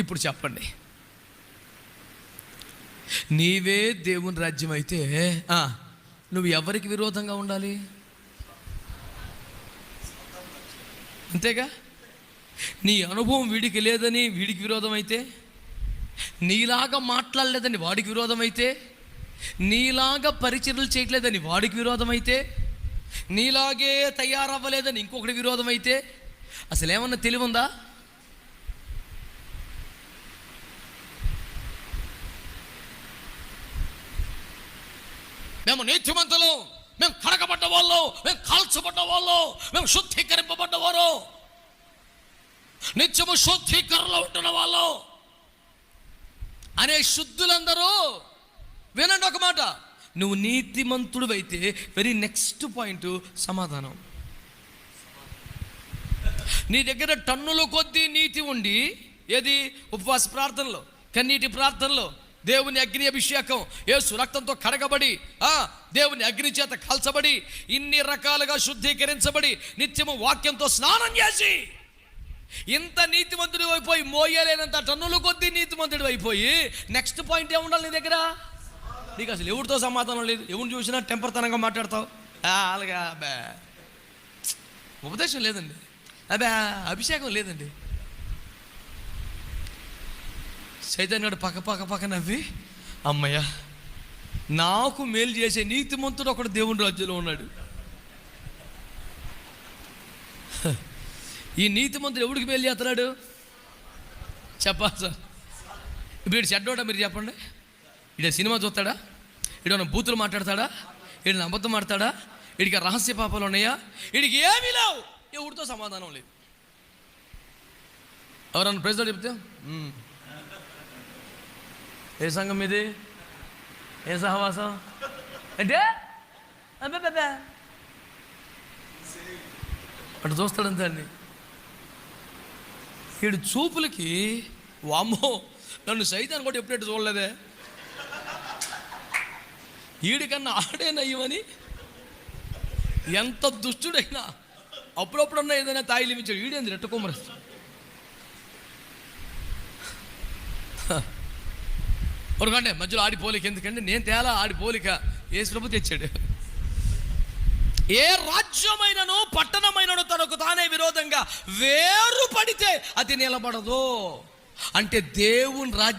ఇప్పుడు చెప్పండి. నీవే దేవుని రాజ్యం అయితే ఆ, నువ్వు ఎవరికి విరోధంగా ఉండాలి? అంతేగా? నీ అనుభవం వీడికి లేదని వీడికి విరోధం అయితే నీలాగా మాట్లాడలేదని వాడికి విరోధం అయితే నీలాగా పరిచర్లు చేయట్లేదని వాడికి విరోధం అయితే నీలాగే తయారవ్వలేదని ఇంకొకటి విరోధం అయితే అసలు ఏమన్నా తెలివి ఉందా మేము నీతిమంతులు మేము కడగబడ్డ వాళ్ళు మేము కాల్చబడ్డ వాళ్ళు మేము శుద్ధీకరింపబడ్డవారు నిత్యము శుద్ధీకరణలో ఉంటున్న వాళ్ళు. అనే శుద్ధులందరూ వినండి ఒక మాట. నువ్వు నీతిమంతుడు అయితే వెరీ నెక్స్ట్ పాయింట్ సమాధానం. నీ దగ్గర టన్నుల కొద్దీ నీతి ఉండి ఏది? ఉపవాస ప్రార్థనలో కన్నీటి ప్రార్థనలో దేవుని అగ్ని అభిషేకం. యేసు రక్తంతో కడగబడి ఆ దేవుని అగ్ని చేత కాల్చబడి ఇన్ని రకాలుగా శుద్ధీకరించబడి నిత్యము వాక్యంతో స్నానం చేసి ఇంత నీతిమంతుడు అయిపోయి మోయలేనంత టన్నుల కొద్దీ నీతిమంతుడు అయిపోయి నెక్స్ట్ పాయింట్ ఏముండాలి నీ దగ్గర? నీకు అసలు ఎవరితో సమాధానం లేదు? ఎవరిని చూసినా టెంపర్తనంగా మాట్లాడతావు? ఆ, అలాగా అబ్బా. ఉపదేశం లేదండి. అబ్బా అభిషేకం లేదండి. చైతన్యుడు పక్క పక్క పక్క నవ్వి అమ్మయ్య నాకు మేలు చేసే నీతిమంతుడు ఒకడు దేవుని రాజ్యంలో ఉన్నాడు. ఈ నీతిమంతుడు ఎవడికి మేలు చేస్తున్నాడు? చెప్పాలి సార్. ఇప్పుడు వీడు చెడ్డోడా మీరు చెప్పండి. ఈడ సినిమా చూస్తాడా? ఈడ బూతులు మాట్లాడతాడా? వీడిని అబద్ధం ఆడతాడా? వీడికి రహస్య పాపాలు ఉన్నాయా? వీడికి ఏమీ లేవు. ఎవరితో సమాధానం లేదు. ఎవరన్నా ప్రెసిడెంట్ చెప్తే? ఏ సంఘం ఇది? ఏ సహవాసం? అంటే అబ్బే అటు చూస్తాడంతే అండి. వీడు చూపులకి వామ్మో నన్ను సైతాన్ని కూడా ఎప్పుడెట్టు చూడలేదే? వీడికన్నా ఆడే నయ్యమని ఎంత దుష్టుడైనా అప్పుడప్పుడన్నా ఏదైనా తాయిలు రెట్ట ఈడేంది రెట్ట మధ్యలో ఆడిపోలిక ఎందుకంటే నేను తేలా ఆడిపోలిక ఏ ప్రభు తెచ్చాడు. ఏ రాజ్యమైనను పట్టణమైనను తనకు తానే విరోధంగా వేరు పడితే అది నిలబడదు. అంటే దేవుని రాజ్యం